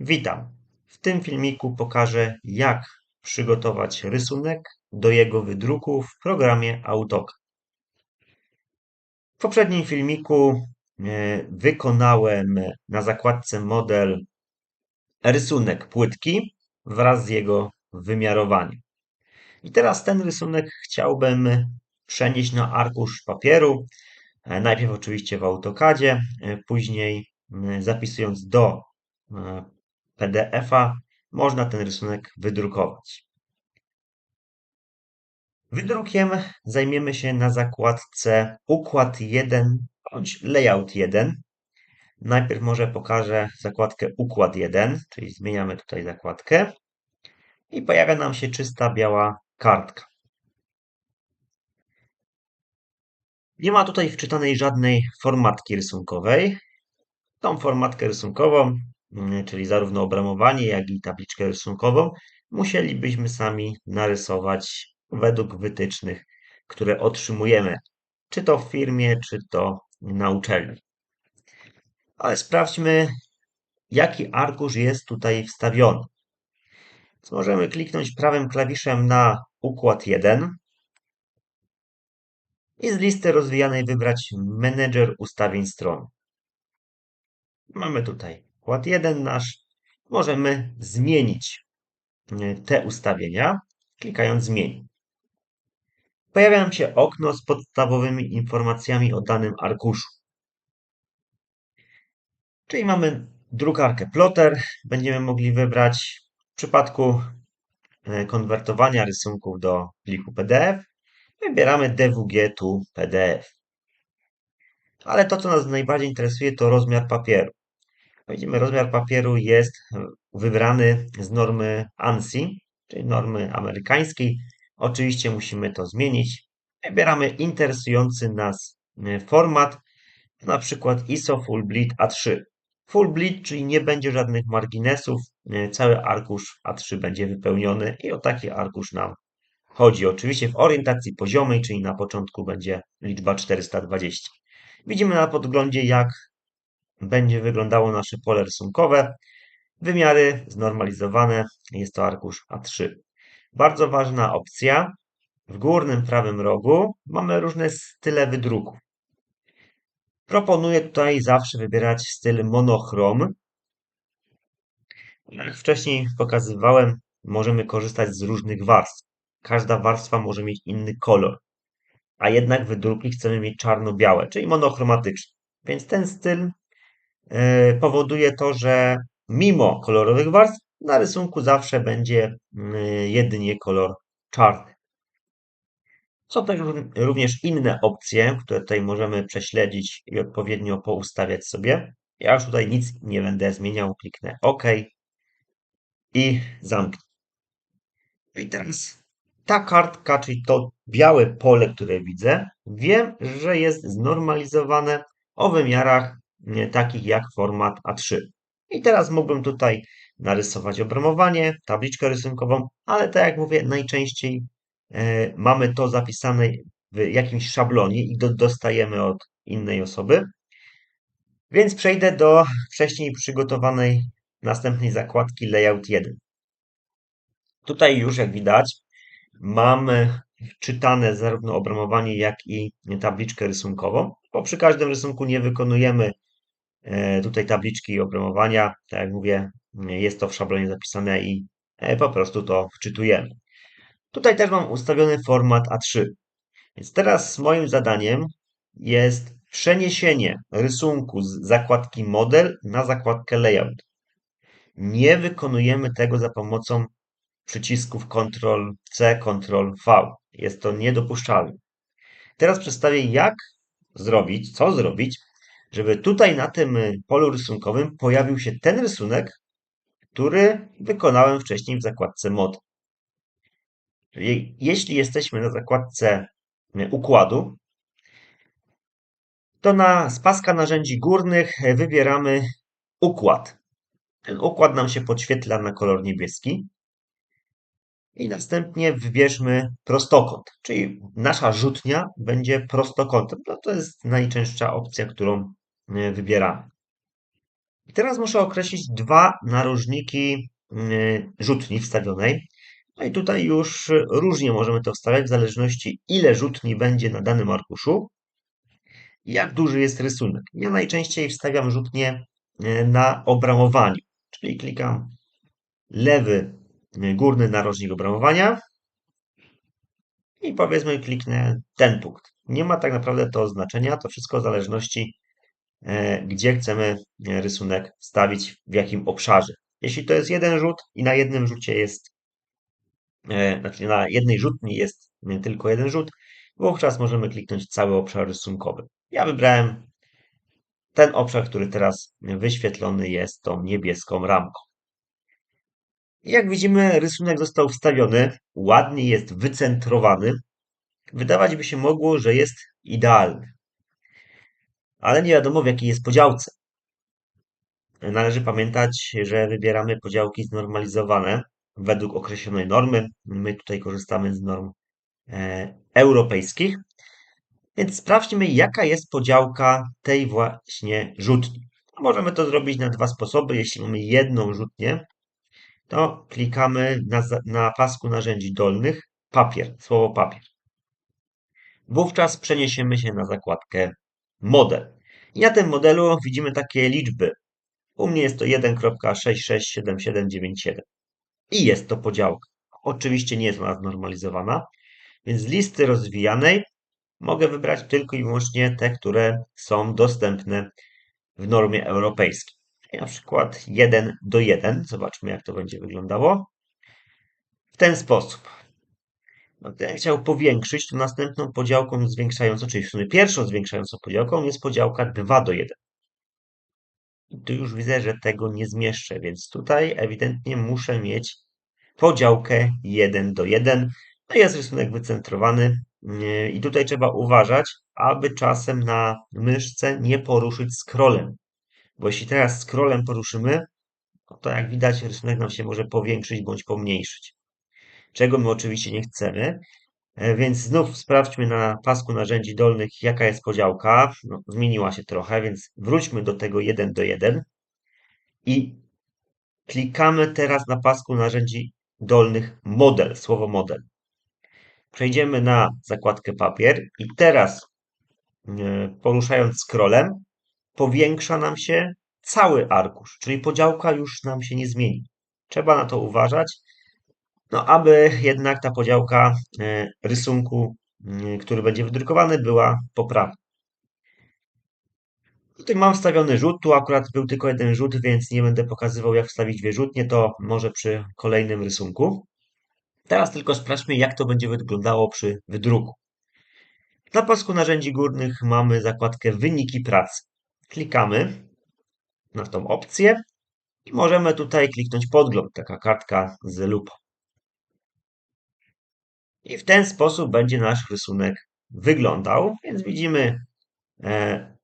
Witam. W tym filmiku pokażę, jak przygotować rysunek do jego wydruku w programie AutoCAD. W poprzednim filmiku e, wykonałem na zakładce model rysunek płytki wraz z jego wymiarowaniem. I teraz ten rysunek chciałbym przenieść na arkusz papieru. E, najpierw oczywiście w AutoCADzie, e, później zapisując do PDF-a można ten rysunek wydrukować. Wydrukiem zajmiemy się na zakładce Układ 1 bądź Layout 1. Najpierw może pokażę zakładkę Układ 1, czyli zmieniamy tutaj zakładkę i pojawia nam się czysta biała kartka. Nie ma tutaj wczytanej żadnej formatki rysunkowej. Tą formatkę rysunkową czyli zarówno obramowanie, jak i tabliczkę rysunkową, musielibyśmy sami narysować według wytycznych, które otrzymujemy, czy to w firmie, czy to na uczelni. Ale sprawdźmy, jaki arkusz jest tutaj wstawiony. Możemy kliknąć prawym klawiszem na układ 1 i z listy rozwijanej wybrać Menedżer ustawień stron. Mamy tutaj Układ 1 nasz. Możemy zmienić e, te ustawienia, klikając Zmień. Pojawia nam się okno z podstawowymi informacjami o danym arkuszu. Czyli mamy drukarkę Plotter. Będziemy mogli wybrać w przypadku e, konwertowania rysunków do pliku PDF. Wybieramy DWG to PDF. Ale to, co nas najbardziej interesuje, to rozmiar papieru. Widzimy, rozmiar papieru jest wybrany z normy ANSI, czyli normy amerykańskiej. Oczywiście musimy to zmienić. Wybieramy interesujący nas e, format, na przykład ISO Full Bleed A3. Full Bleed, czyli nie będzie żadnych marginesów, e, cały arkusz A3 będzie wypełniony i o taki arkusz nam chodzi. Oczywiście w orientacji poziomej, czyli na początku będzie liczba 420. Widzimy na podglądzie, jak będzie wyglądało nasze pole rysunkowe. Wymiary znormalizowane, jest to arkusz A3. Bardzo ważna opcja. W górnym prawym rogu mamy różne style wydruku. Proponuję tutaj zawsze wybierać styl monochrom. Jak wcześniej pokazywałem, możemy korzystać z różnych warstw. Każda warstwa może mieć inny kolor, a jednak wydruki chcemy mieć czarno-białe, czyli monochromatyczne. Więc ten styl powoduje to, że mimo kolorowych warstw na rysunku zawsze będzie mm, jedynie kolor czarny. Są też również inne opcje, które tutaj możemy prześledzić i odpowiednio poustawiać sobie. Ja już tutaj nic nie będę zmieniał, kliknę OK i zamknę. I teraz ta kartka, czyli to białe pole, które widzę, wiem, że jest znormalizowane o wymiarach takich jak format A3. I teraz mógłbym tutaj narysować obramowanie, tabliczkę rysunkową, ale tak jak mówię, najczęściej e, mamy to zapisane w jakimś szablonie i do, dostajemy od innej osoby. Więc przejdę do wcześniej przygotowanej następnej zakładki Layout 1. Tutaj już jak widać mamy czytane zarówno obramowanie, jak i tabliczkę rysunkową, bo przy każdym rysunku nie wykonujemy tutaj tabliczki obramowania, tak jak mówię, jest to w szablonie zapisane i e, po prostu to wczytujemy. Tutaj też mam ustawiony format A3. Więc teraz moim zadaniem jest przeniesienie rysunku z zakładki model na zakładkę layout. Nie wykonujemy tego za pomocą przycisków Ctrl-C, Ctrl-V. Jest to niedopuszczalne. Teraz przedstawię, jak zrobić, co zrobić, żeby tutaj na tym y, polu rysunkowym pojawił się ten rysunek, który wykonałem wcześniej w zakładce mod. Jeśli jesteśmy na zakładce y, układu, to na z paska narzędzi górnych y, wybieramy układ. Ten układ nam się podświetla na kolor niebieski. I następnie wybierzmy prostokąt, czyli nasza rzutnia będzie prostokątem. No to jest najczęstsza opcja, którą wybieramy. I teraz muszę określić dwa narożniki y, rzutni wstawionej. No i tutaj już różnie możemy to wstawiać, w zależności ile rzutni będzie na danym arkuszu i jak duży jest rysunek. Ja najczęściej wstawiam rzutnie y, na obramowaniu, czyli klikam lewy y, górny narożnik obramowania i powiedzmy kliknę ten punkt. Nie ma tak naprawdę to znaczenia, to wszystko w zależności gdzie chcemy e, rysunek wstawić, w jakim obszarze. Jeśli to jest jeden rzut i na jednym rzucie jest, e, znaczy na jednej rzutni jest tylko jeden rzut, wówczas możemy kliknąć cały obszar rysunkowy. Ja wybrałem ten obszar, który teraz wyświetlony jest tą niebieską ramką. Jak widzimy, rysunek został wstawiony, ładnie jest wycentrowany. Wydawać by się mogło, że jest idealny ale nie wiadomo w jakiej jest podziałce. Należy pamiętać, że wybieramy podziałki znormalizowane według określonej normy. My tutaj korzystamy z norm e, europejskich. Więc sprawdźmy, jaka jest podziałka tej właśnie rzutni. Możemy to zrobić na dwa sposoby. Jeśli mamy jedną rzutnię, to klikamy na, na pasku narzędzi dolnych papier, słowo papier. Wówczas przeniesiemy się na zakładkę model. I na tym modelu widzimy takie liczby. U mnie jest to 1.667797. I jest to podziałka. Oczywiście nie jest ona znormalizowana, więc z listy rozwijanej mogę wybrać tylko i wyłącznie te, które są dostępne w normie europejskiej. Na przykład 1 do 1. Zobaczmy, jak to będzie wyglądało. W ten sposób. Chciał powiększyć, to następną podziałką zwiększającą, czyli w sumie pierwszą zwiększającą podziałką jest podziałka 2 do 1. I tu już widzę, że tego nie zmieszczę, więc tutaj ewidentnie muszę mieć podziałkę 1 do 1. No jest rysunek wycentrowany i tutaj trzeba uważać, aby czasem na myszce nie poruszyć scrollem. Bo jeśli teraz scrollem poruszymy, no to jak widać rysunek nam się może powiększyć bądź pomniejszyć czego my oczywiście nie chcemy. E, więc znów sprawdźmy na pasku narzędzi dolnych, jaka jest podziałka. No, zmieniła się trochę, więc wróćmy do tego 1 do 1 i klikamy teraz na pasku narzędzi dolnych model, słowo model. Przejdziemy na zakładkę papier i teraz e, poruszając scrollem powiększa nam się cały arkusz, czyli podziałka już nam się nie zmieni. Trzeba na to uważać no, aby jednak ta podziałka e, rysunku, który będzie wydrukowany, była poprawna. Tutaj mam wstawiony rzut, tu akurat był tylko jeden rzut, więc nie będę pokazywał jak wstawić dwie to może przy kolejnym rysunku. Teraz tylko sprawdźmy jak to będzie wyglądało przy wydruku. Na pasku narzędzi górnych mamy zakładkę wyniki pracy. Klikamy na tą opcję i możemy tutaj kliknąć podgląd, taka kartka z lupą. I w ten sposób będzie nasz rysunek wyglądał. Więc widzimy, e,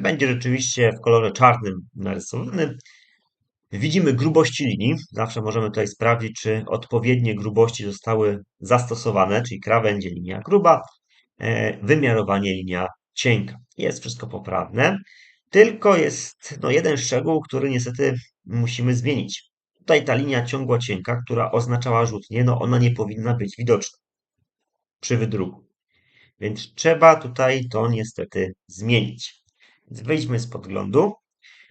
będzie rzeczywiście w kolorze czarnym narysowany. Widzimy grubości linii. Zawsze możemy tutaj sprawdzić, czy odpowiednie grubości zostały zastosowane, czyli krawędzie linia gruba, e, wymiarowanie linia cienka. Jest wszystko poprawne. Tylko jest no, jeden szczegół, który niestety musimy zmienić. Tutaj ta linia ciągła cienka, która oznaczała rzutnie, no ona nie powinna być widoczna przy wydruku. Więc trzeba tutaj to niestety zmienić. Więc wyjdźmy z podglądu.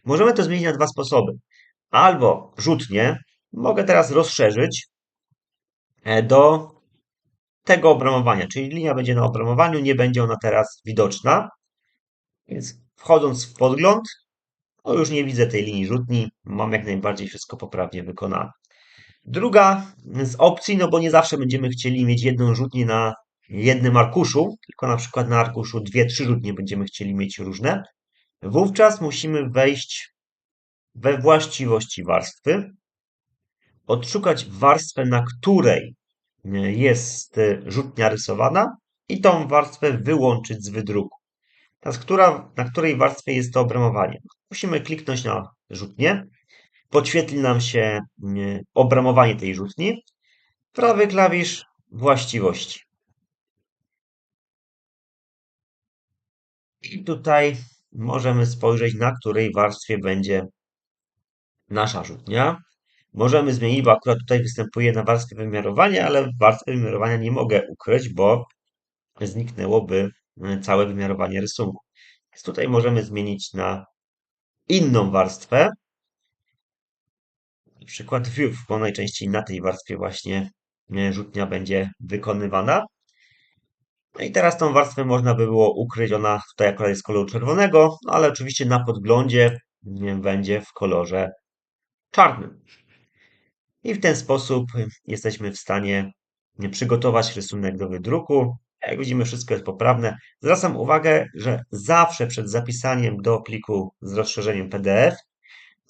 Możemy to zmienić na dwa sposoby. Albo rzutnie, mogę teraz rozszerzyć e, do tego obramowania, czyli linia będzie na obramowaniu, nie będzie ona teraz widoczna. Więc wchodząc w podgląd, no już nie widzę tej linii rzutni, mam jak najbardziej wszystko poprawnie wykonane. Druga z opcji, no bo nie zawsze będziemy chcieli mieć jedną rzutnię na jednym arkuszu, tylko na przykład na arkuszu dwie, trzy rzutnie będziemy chcieli mieć różne. Wówczas musimy wejść we właściwości warstwy, odszukać warstwę, na której jest rzutnia rysowana i tą warstwę wyłączyć z wydruku. Teraz, która, na której warstwie jest to obramowanie? Musimy kliknąć na rzutnię, podświetli nam się mm, obramowanie tej rzutni, prawy klawisz właściwości. I tutaj możemy spojrzeć, na której warstwie będzie nasza rzutnia. Możemy zmienić, bo akurat tutaj występuje na warstwie wymiarowania, ale warstwy wymiarowania nie mogę ukryć, bo zniknęłoby e, całe wymiarowanie rysunku. Więc tutaj możemy zmienić na inną warstwę, przykład view, bo najczęściej na tej warstwie właśnie e, rzutnia będzie wykonywana. No i teraz tą warstwę można by było ukryć, ona tutaj akurat jest koloru czerwonego, no ale oczywiście na podglądzie będzie w kolorze czarnym. I w ten sposób jesteśmy w stanie przygotować rysunek do wydruku. Jak widzimy, wszystko jest poprawne. Zwracam uwagę, że zawsze przed zapisaniem do pliku z rozszerzeniem PDF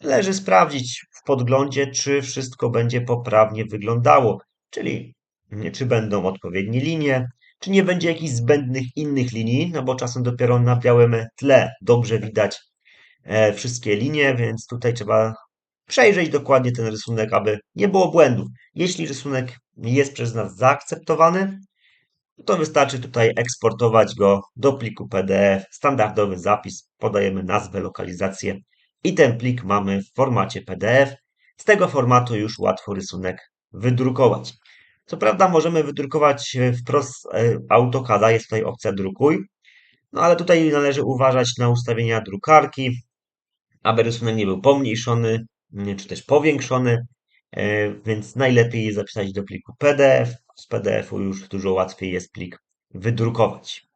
należy sprawdzić w podglądzie, czy wszystko będzie poprawnie wyglądało, czyli czy będą odpowiednie linie, czy nie będzie jakichś zbędnych innych linii, no bo czasem dopiero na białym tle dobrze widać e, wszystkie linie, więc tutaj trzeba przejrzeć dokładnie ten rysunek, aby nie było błędów. Jeśli rysunek jest przez nas zaakceptowany, to wystarczy tutaj eksportować go do pliku PDF, standardowy zapis, podajemy nazwę, lokalizację i ten plik mamy w formacie PDF. Z tego formatu już łatwo rysunek wydrukować. Co prawda możemy wydrukować wprost e, AutoCADa, jest tutaj opcja drukuj, no ale tutaj należy uważać na ustawienia drukarki, aby rysunek nie był pomniejszony, czy też powiększony, e, więc najlepiej zapisać do pliku PDF. Z PDF-u już dużo łatwiej jest plik wydrukować.